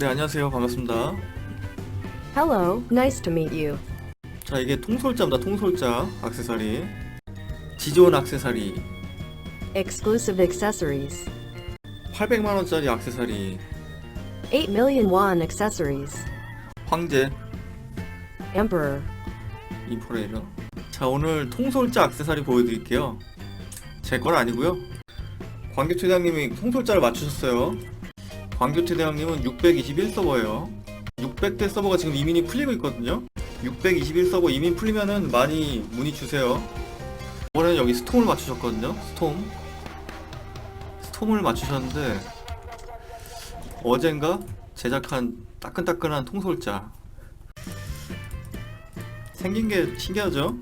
네 안녕하세요. 반갑습니다. Hello, nice to meet you. 자 이게 통솔자입니다. 통솔자 악세사리. 지존 악세사리. Exclusive accessories. 800만 원짜리 악세사리. 8 million won accessories. 황제. Emperor. 인포레이러 자 오늘 통솔자 악세사리 보여드릴게요. 제 건 아니고요. 광교최 대장님이 통솔자를 맞추셨어요 광교최 대장님은 621 서버예요. 600대 서버가 지금 이민이 풀리고 있거든요. 621 서버 이민 풀리면은 많이 문의 주세요. 이번에는 여기 스톰을 맞추셨거든요. 스톰. 스톰을 맞추셨는데 어젠가 제작한 따끈따끈한 통솔자. 생긴 게 신기하죠?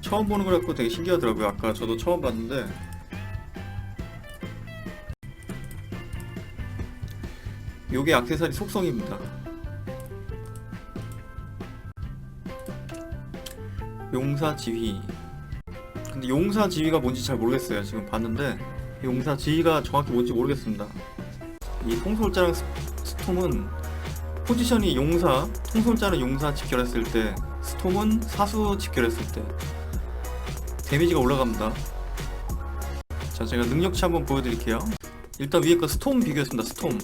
처음 보는 거라고 되게 신기하더라고요. 아까 저도 처음 봤는데 요게 악세사리 속성입니다. 용사 지휘. 근데 용사 지휘가 뭔지 잘 모르겠어요. 지금 봤는데 용사 지휘가 정확히 뭔지 모르겠습니다. 이 통솔자랑 스- 스톰은 포지션이 용사, 통솔자는 용사 집결했을 때 스톰은 사수 집결했을 때 데미지가 올라갑니다. 자, 제가 능력치 한번 보여드릴게요. 일단 위에 거 스톰 비교했습니다. 스톰.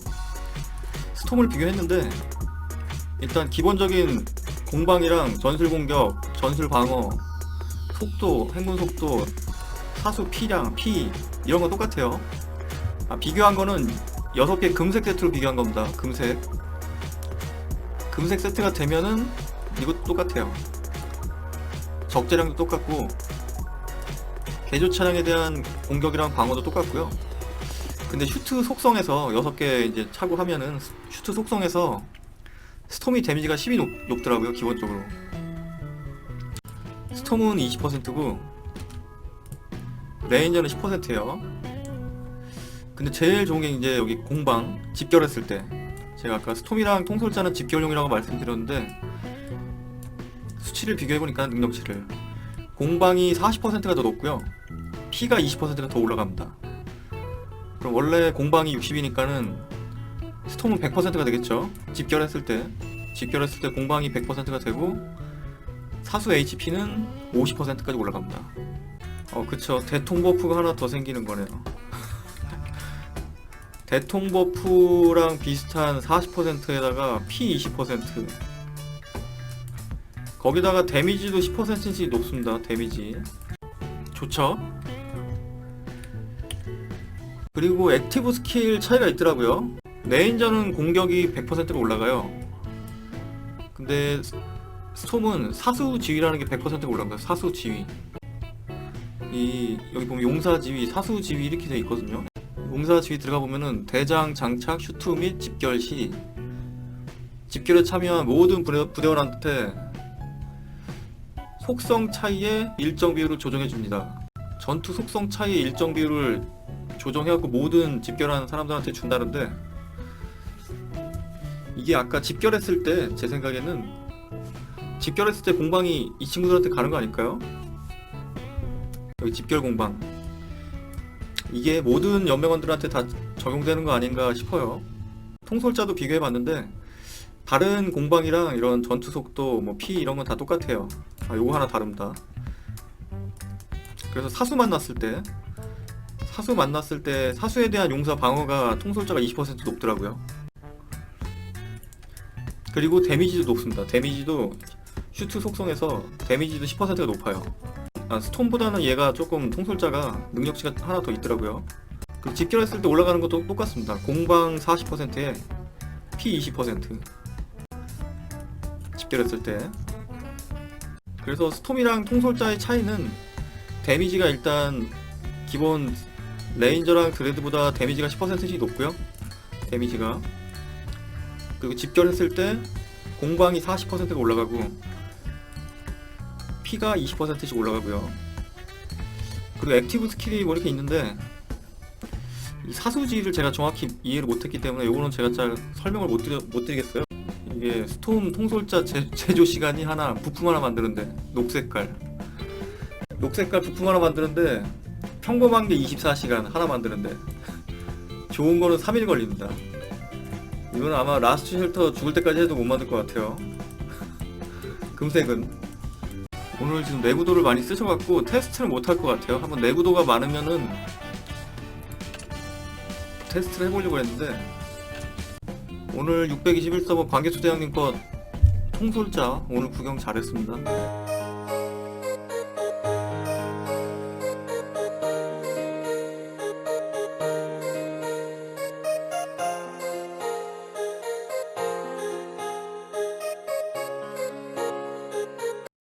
스톰을 비교했는데 일단 기본적인 공방이랑 전술 공격, 전술 방어, 속도, 행군 속도, 사수 피량, 피 이런 건 똑같아요. 아, 비교한 거는 6개 금색 세트로 비교한 겁니다. 금색. 금색 세트가 되면은 이것도 똑같아요. 적재량도 똑같고 개조 차량에 대한 공격이랑 방어도 똑같고요. 근데 슈트 속성에서 6개 이제 차고 하면은 슈트 속성에서 스톰이 데미지가 10이 높, 높더라고요, 기본적으로. 스톰은 20%고 레인저는 10%예요. 근데 제일 좋은 게 이제 여기 공방 집결했을 때 제가 아까 스톰이랑 통솔자는 집결용이라고 말씀드렸는데 수치를 비교해보니까 능력치를 공방이 40%가 더 높고요 피가 20%가 더 올라갑니다 그럼 원래 공방이 60이니까는 스톰은 100%가 되겠죠 집결했을 때 집결했을 때 공방이 100%가 되고 사수 HP는 50%까지 올라갑니다 어 그쵸 대통 버프가 하나 더 생기는 거네요 대통 버프랑 비슷한 40%에다가 피20% 거기다가 데미지도 10%씩 높습니다. 데미지. 좋죠? 그리고 액티브 스킬 차이가 있더라고요. 레인저는 공격이 100%가 올라가요. 근데 스- 스톰은 사수 지휘라는 게 100%가 올라가요. 사수 지휘. 이 여기 보면 용사 지휘, 사수 지휘 이렇게 돼 있거든요. 용사 지휘 들어가 보면은 대장 장착 슈트 및 집결 시 집결에 참여한 모든 부대, 부대원한테 속성 차이의 일정 비율을 조정해 줍니다. 전투 속성 차이의 일정 비율을 조정해갖고 모든 집결하는 사람들한테 준다는데 이게 아까 집결했을 때 제 생각에는 집결했을 때 공방이 이 친구들한테 가는 거 아닐까요? 여기 집결 공방 이게 모든 연맹원들한테 다 적용되는 거 아닌가 싶어요. 통솔자도 비교해봤는데 다른 공방이랑 이런 전투 속도, 뭐 피 이런 건 다 똑같아요. 아, 요거 하나 다릅니다. 그래서 사수 만 났을 때 사수 만났을 때 사수에 대한 용사 방어가 통솔자가 20% 높더라고요. 그리고 데미지도 높습니다. 데미지도 슈트 속성에서 데미지도 10%가 높아요. 아, 스톰보다는 얘가 조금 통솔자가 능력치가 하나 더 있더라고요. 그리고 집결했을 때 올라가는 것도 똑같습니다. 공방 40%에 피 20%. 집결했을 때. 그래서 스톰이랑 통솔자의 차이는 데미지가 일단 기본 레인저랑 드레드보다 데미지가 10%씩 높고요. 데미지가. 그리고 집결했을 때 공방이 40%가 올라가고 피가 20%씩 올라가고요. 그리고 액티브 스킬이 뭐 이렇게 있는데 이 사수지를 제가 정확히 이해를 못했기 때문에 이거는 제가 잘 설명을 못, 드려, 못 드리겠어요. 이게 스톰 통솔자 제, 제조 시간이 하나 부품 하나 만드는데 녹색깔 녹색깔 부품 하나 만드는데 평범한 게 24시간 하나 만드는데 좋은 거는 3일 걸립니다. 이건 아마 라스트 쉘터 죽을 때까지 해도 못 만들 것 같아요. 금색은 오늘 지금 내구도를 많이 쓰셔갖고 테스트를 못 할 것 같아요. 한번 내구도가 많으면은 테스트를 해보려고 했는데 오늘 621 서버 관계초대장님 거 통솔자 오늘 구경 잘했습니다.